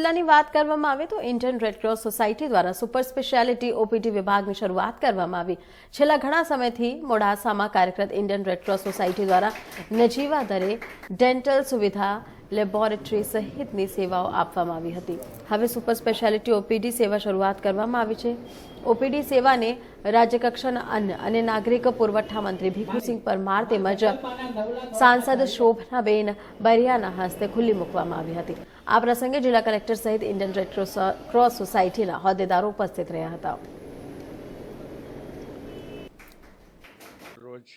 જિલ્લાની વાત કરવામાં આવે તો ઇન્ડિયન રેડક્રોસ સોસાયટી દ્વારા સુપર સ્પેશિયાલિટી ઓપીડી વિભાગની શરૂઆત કરવામાં આવી. છેલ્લા ઘણા સમયથી મોડાસામાં કાર્યરત ઇન્ડિયન રેડક્રોસ સોસાયટી દ્વારા નજીવા દરે ડેન્ટલ સુવિધા લેબોરેટરી સહિતની સેવાઓ આપવામાં આવી હતી. હવે સુપર સ્પેશિયાલિટી ઓપીડી સેવા શરૂઆત કરવામાં આવી છે. ઓપીડી સેવાને રાજ્યકક્ષાના અન્ન અને નાગરિક પુરવઠા મંત્રી ભીખુસિંહ પરમાર તેમજ સાંસદ શોભનાબેન બરિયાના હસ્તે ખુલ્લી મૂકવામાં આવી હતી. આ પ્રસંગે જિલ્લા કલેક્ટર સહિત ઇન્ડિયન રેડ ક્રોસ સોસાયટીના હોદ્દેદારો ઉપસ્થિત રહ્યા હતા. રોજ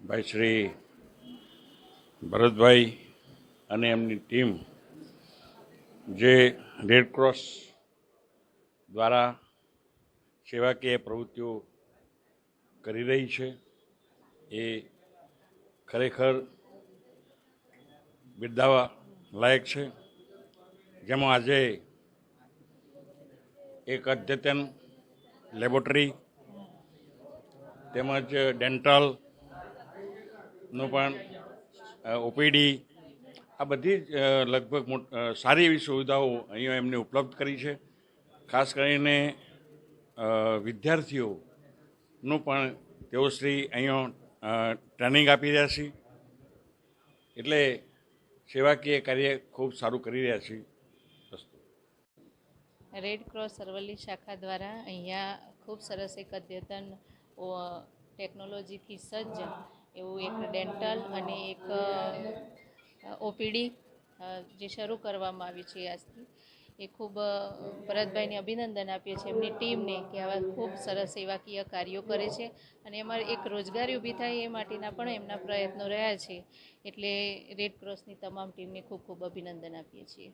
ભાઈ શ્રી ભરતભાઈ અને એમની ટીમ જે રેડક્રોસ દ્વારા સેવાકીય પ્રવૃત્તિઓ કરી રહી છે, એ ખરેખર બિરદાવા લાયક છે. જેમાં આજે એક અદ્યતન લેબોરેટરી તેમજ ડેન્ટલનું પણ ઓપીડી, આ બધી જ લગભગ સારી એવી સુવિધાઓ અહીંયા એમને ઉપલબ્ધ કરી છે. ખાસ કરીને વિદ્યાર્થીઓનું પણ તેઓ શ્રી અહીંયા ટ્રેનિંગ આપી રહ્યા છે. એટલે સેવાકીય કાર્ય ખૂબ સારું કરી રહ્યા છે. રેડ ક્રોસ અરવલ્લી શાખા દ્વારા અહીંયા ખૂબ સરસ એક અદ્યતન ટેકનોલોજીથી સજ્જ એવું એક ડેન્ટલ અને એક ઓપીડી જે શરૂ કરવામાં આવી છે આજથી. એ ખૂબ ભરતભાઈને અભિનંદન આપીએ છીએ એમની ટીમને કે આવા ખૂબ સરસ સેવાકીય કાર્યો કરે છે અને એમાં એક રોજગારી ઊભી થાય એ માટેના પણ એમના પ્રયત્નો રહ્યા છે. એટલે રેડ ક્રોસની તમામ ટીમને ખૂબ ખૂબ અભિનંદન આપીએ છીએ.